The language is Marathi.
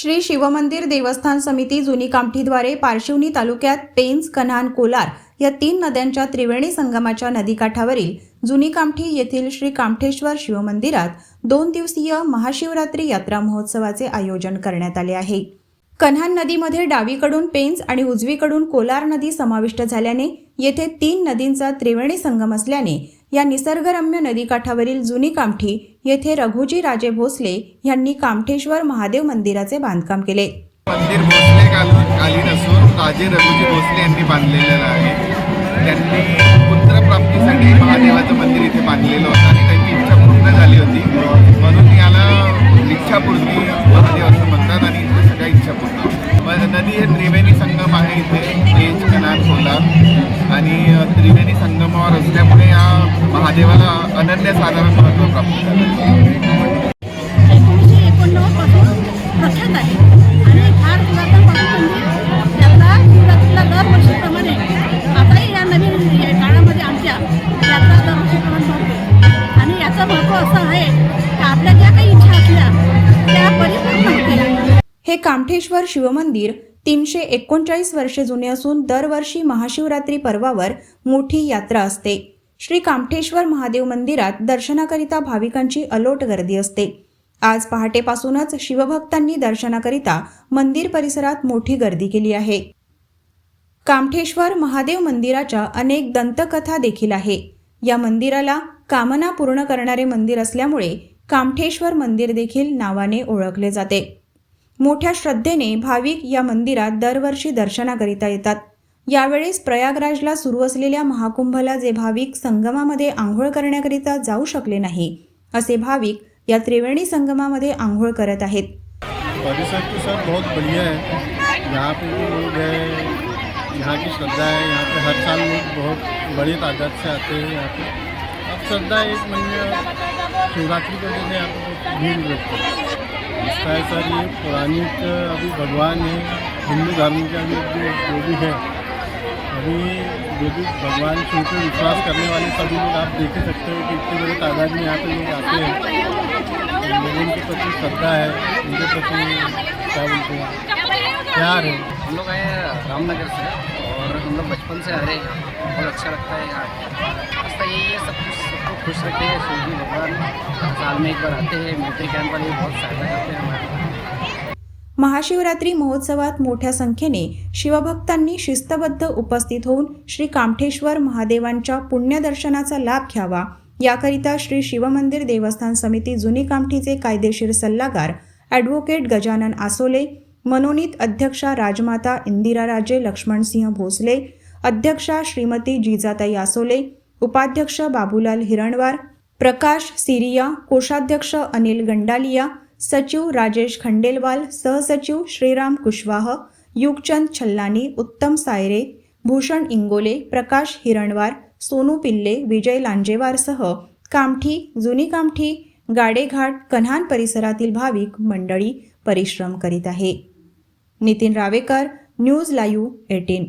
श्री शिवमंदिर देवस्थान समिती जुनी कामठीद्वारे पारशिवनी तालुक्यात पेंज कन्हान कोलार या तीन नद्यांच्या त्रिवेणी संगमाच्या नदीकाठावरील जुनी कामठी येथील श्री कामठेश्वर शिवमंदिरात दोन दिवसीय महाशिवरात्री यात्रा महोत्सवाचे आयोजन करण्यात आले आहे. कन्हान नदीमध्ये डावीकडून पेंज आणि उजवीकडून कोलार नदी समाविष्ट झाल्याने येथे तीन नदींचा त्रिवेणी संगम असल्याने या निसर्गरम्य नदीकाठावरील जुनी कामठी येथे रघुजी राजे भोसले यांनी कामठेश्वर महादेव मंदिराचे बांधकाम केले. मंदिर भोसले कालीन असून राजे रघुजी भोसले यांनी बांधलेलं आहे. त्यांनी पुत्रप्राप्तीसाठी महादेवाचं मंदिर इथे बांधलेलं होतं आणि त्यांची इच्छा पूर्ण झाली होती. म्हणून याला इच्छापूर्ती महादेव असं म्हणतात आणि इथे सगळ्या इच्छा पूर्ण नदी हे त्रिवेणी संगम आहे इथे तेज कनान खोला आणि त्रिवेणी संगमावर असल्यामुळे देवाला अनन्य साधारण महत्त्व प्राप्त झालं. एकोणीसशे एकोणनव्वदपासून प्रख्यात आहे आणि फार पुरातनपासून यात्रा शिवरात्रीला दरवर्षीप्रमाणे आताही या नवीन काळामध्ये आमच्या यात्रा दरवर्षीप्रमाणे भरते आणि याचं महत्त्व असं आहे की आपल्या ज्या काही इच्छा असल्या त्या परिपूर्ण हे कामठेश्वर शिवमंदिर तीनशे एकोणचाळीस वर्षे जुने असून दरवर्षी महाशिवरात्री पर्वावर मोठी यात्रा असते. श्री कामठेश्वर महादेव मंदिरात दर्शनाकरिता भाविकांची अलोट गर्दी असते. आज पहाटेपासूनच शिवभक्तांनी दर्शनाकरिता मंदिर परिसरात मोठी गर्दी केली आहे. कामठेश्वर महादेव मंदिराच्या अनेक दंतकथा देखील आहे. या मंदिराला कामना पूर्ण करणारे मंदिर असल्यामुळे कामठेश्वर मंदिर देखील नावाने ओळखले जाते. मोठ्या श्रद्धेने भाविक या मंदिरात दरवर्षी दर्शनाकरिता येतात. यावेळेस प्रयागराजला सुरू असलेल्या महाकुंभला जे भाविक संगमामध्ये आंघोळ करण्याकरिता जाऊ शकले नाही असे भाविक या त्रिवेणी संगमामध्ये आंघोळ करत आहेत. परिसर तो सर बहुत बढ़िया है। यहाँ पे भी लोग हैं यहाँ की श्रद्धा है यहाँ पे हर साल लोग बहुत बड़ी तादाद से आते हैं यहाँ पे। अब श्रद्धा एक महीने शिवरात्रि के दिन यहाँ पे भीड़ रहती है। इसका है सर ये पौराणिक अभी भगवान है हिंदू धर्म के अभी जो भी है अभी जो भी भगवान शिव पे विश्वास करने वाले सभी लोग आप देख ही सकते हो कि इतने बड़ी तादाद में यहाँ पे लोग आते हैं। लोगों के प्रति श्रद्धा है, उनके प्रति क्या बोलते हैं? प्यार है। हम लोग आए रामनगर से और हम लोग बचपन से आ रहे हैं। बहुत अच्छा लगता है यहाँ रास्ता यही है, सब कुछ सबको खुश रखे हैं जी भगवान साल में एक बार आते हैं। मिलिट्री कैंप वाले बहुत सहायता करते हैं हमारी। महाशिवरात्री महोत्सवात मोठ्या संख्येने शिवभक्तांनी शिस्तबद्ध उपस्थित होऊन श्री कामठेश्वर महादेवांच्या पुण्यदर्शनाचा लाभ घ्यावा. याकरिता श्री शिवमंदिर देवस्थान समिती जुनी कामठीचे कायदेशीर सल्लागार ॲडव्होकेट गजानन आसोले मनोनीत अध्यक्षा राजमाता इंदिरा राजे लक्ष्मणसिंह भोसले अध्यक्षा श्रीमती जिजाताई आसोले उपाध्यक्ष बाबूलाल हिरणवार प्रकाश सिरिया कोषाध्यक्ष अनिल गंडालिया सचिव राजेश खंडेलवाल सहसचिव श्रीराम कुशवाह युगचंद छल्लानी उत्तम सायरे भूषण इंगोले प्रकाश हिरणवार सोनू पिल्ले विजय लांजेवारसह कामठी जुनी कामठी गाडेघाट कन्हान परिसरातील भाविक मंडळी परिश्रम करीत आहे. Nitin Ravekar news live eighteen.